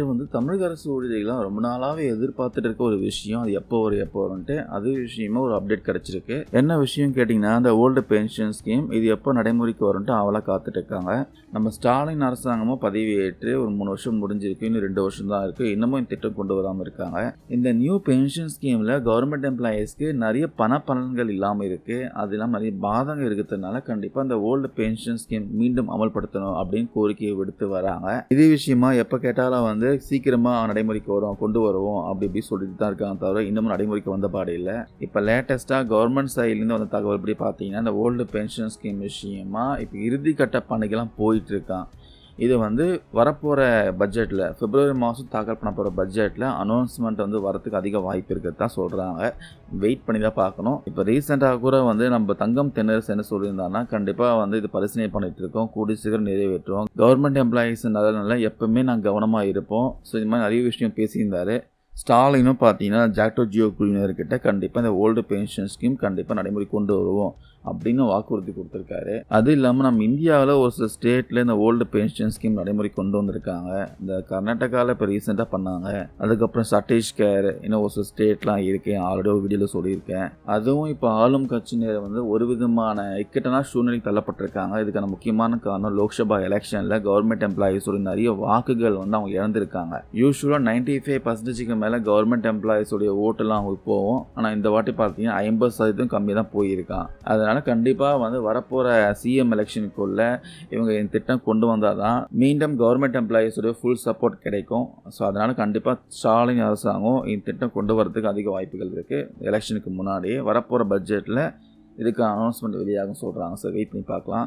இது வந்து தமிழக அரசு ஊழியர்கள்லாம் ரொம்ப நாளாகவே எதிர்பார்த்துட்டு இருக்க ஒரு விஷயம். அது எப்போ வரும் எப்போ வரும்ன்ட்டு அது விஷயமா ஒரு அப்டேட் கிடச்சிருக்கு. என்ன விஷயம் கேட்டிங்கன்னா அந்த ஓல்டு பென்ஷன் ஸ்கீம் இது எப்போ நடைமுறைக்கு வரும்ன்ட்டு அவளாக காத்துட்டு இருக்காங்க. நம்ம ஸ்டாலின் அரசாங்கமும் பதவியேற்று ஒரு மூணு வருஷம் முடிஞ்சிருக்கு இன்னும் ரெண்டு வருஷம் தான் இருக்குது இன்னமும் இந்த திட்டம் கொண்டு வராமல் இருக்காங்க. இந்த நியூ பென்ஷன் ஸ்கீமில் கவர்மெண்ட் எம்ப்ளாயீஸ்க்கு நிறைய பண பலன்கள் இல்லாமல் இருக்குது அது இல்லாமல் நிறைய பாதகம் இருக்கிறதுனால கண்டிப்பாக அந்த ஓல்டு பென்ஷன் ஸ்கீம் மீண்டும் அமல்படுத்தணும் அப்படின்னு கோரிக்கையை விடுத்து வராங்க. இதே விஷயமா எப்போ கேட்டாலும் வந்து சீக்கிரமாக நடைமுறைக்கு வரும் கொண்டு வருவோம் அப்படி இப்படி சொல்லிட்டு தான் இருக்காங்க தவிர இன்னமும் நடைமுறைக்கு வந்த பாடு இல்லை. இப்போ லேட்டஸ்ட்டாக கவர்மெண்ட் சைட்லேருந்து வந்த தகவல் இப்படி பார்த்தீங்கன்னா இந்த ஓல்டு பென்ஷன் ஸ்கீம் விஷயமா இப்போ இறுதிக்கட்ட பணிகள்லாம் போயிட்டு இருக்கான். இது வந்து வரப்போகிற பட்ஜெட்டில் பிப்ரவரி மாதம் தாக்கல் பண்ண போகிற பட்ஜெட்டில் அனௌன்ஸ்மெண்ட் வந்து வரத்துக்கு அதிக வாய்ப்பு இருக்கிறது தான் சொல்கிறாங்க வெயிட் பண்ணி தான் பார்க்கணும். இப்போ ரீசெண்டாக கூட வந்து நம்ம தங்கம் தென்னரசு என்ன சொல்லியிருந்தாங்கன்னா கண்டிப்பாக வந்து இது பரிசீலனை பண்ணிட்டு இருக்கோம். கூடி சீக்கிரம் நிறைவேற்றுவோம். கவர்மெண்ட் எம்ப்ளாயீஸ் நலனில் எப்பவுமே நாங்கள் கவனமாக இருப்போம். ஸோ இது மாதிரி நிறைய விஷயம் பேசியிருந்தாரு. ஸ்டாலினும் பார்த்தீங்கன்னா ஜாக்டோ ஜியோ குழுவினர்கிட்ட கண்டிப்பாக இந்த ஓல்டு பென்ஷன் ஸ்கீம் கண்டிப்பாக நடைமுறை கொண்டு வருவோம் அப்படின்னு வாக்குறுதி கொடுத்துருக்காரு. அது இல்லாமல் நம்ம இந்தியாவில் ஒரு சில ஸ்டேட்டில் இந்த ஓல்டு பென்ஷன் ஸ்கீம் நடைமுறை கொண்டு வந்திருக்காங்க. இந்த கர்நாடகாவில் இப்போ ரீசெண்டாக பண்ணாங்க. அதுக்கப்புறம் சட்டீஸ்கர் இன்னும் ஒரு சில ஸ்டேட்லாம் இருக்கேன் ஆல்ரெடி ஒரு வீடியோவில் சொல்லியிருக்கேன். அதுவும் இப்போ ஆளும் கட்சியினர் வந்து ஒரு விதமான இக்கட்டான சூழ்நிலைக்கு தள்ளப்பட்டிருக்காங்க. இதுக்கான முக்கியமான காரணம் லோக்சபா எலெக்ஷனில் கவர்மெண்ட் எம்ப்ளாயீஸோட நிறைய வாக்குகள் வந்து அவங்க இழந்திருக்காங்க. யூஸ்வலாக நைன்டி ஃபைவ் பர்சன்டேஜுக்கு மேலே கவர்மெண்ட் எம்ப்ளாயீஸுடைய ஓட்டுலாம் அவங்களுக்கு போவோம் ஆனால் இந்த வாட்டி பார்த்தீங்கன்னா ஐம்பது சதவீதம் கம்மி தான் போயிருக்கான். அதனால் கண்டிப்பாக வந்து வரப்போகிற சிஎம் எலெக்ஷனுக்குள்ள இவங்க இந்த திட்டம் கொண்டு வந்தால் தான் மீண்டும் கவர்மெண்ட் எம்ப்ளாயீஸுடைய ஃபுல் சப்போர்ட் கிடைக்கும். ஸோ அதனால் கண்டிப்பாக ஸ்டாலின் அரசாங்கம் இந்த திட்டம் கொண்டு வரதுக்கு அதிக வாய்ப்புகள் இருக்குது எலெக்ஷனுக்கு முன்னாடியே வரப்போகிற பட்ஜெட்டில் இதுக்கு அனௌன்ஸ்மெண்ட் வெளியாகும் சொல்கிறாங்க சார் வெயிட் பண்ணி பார்க்கலாம்.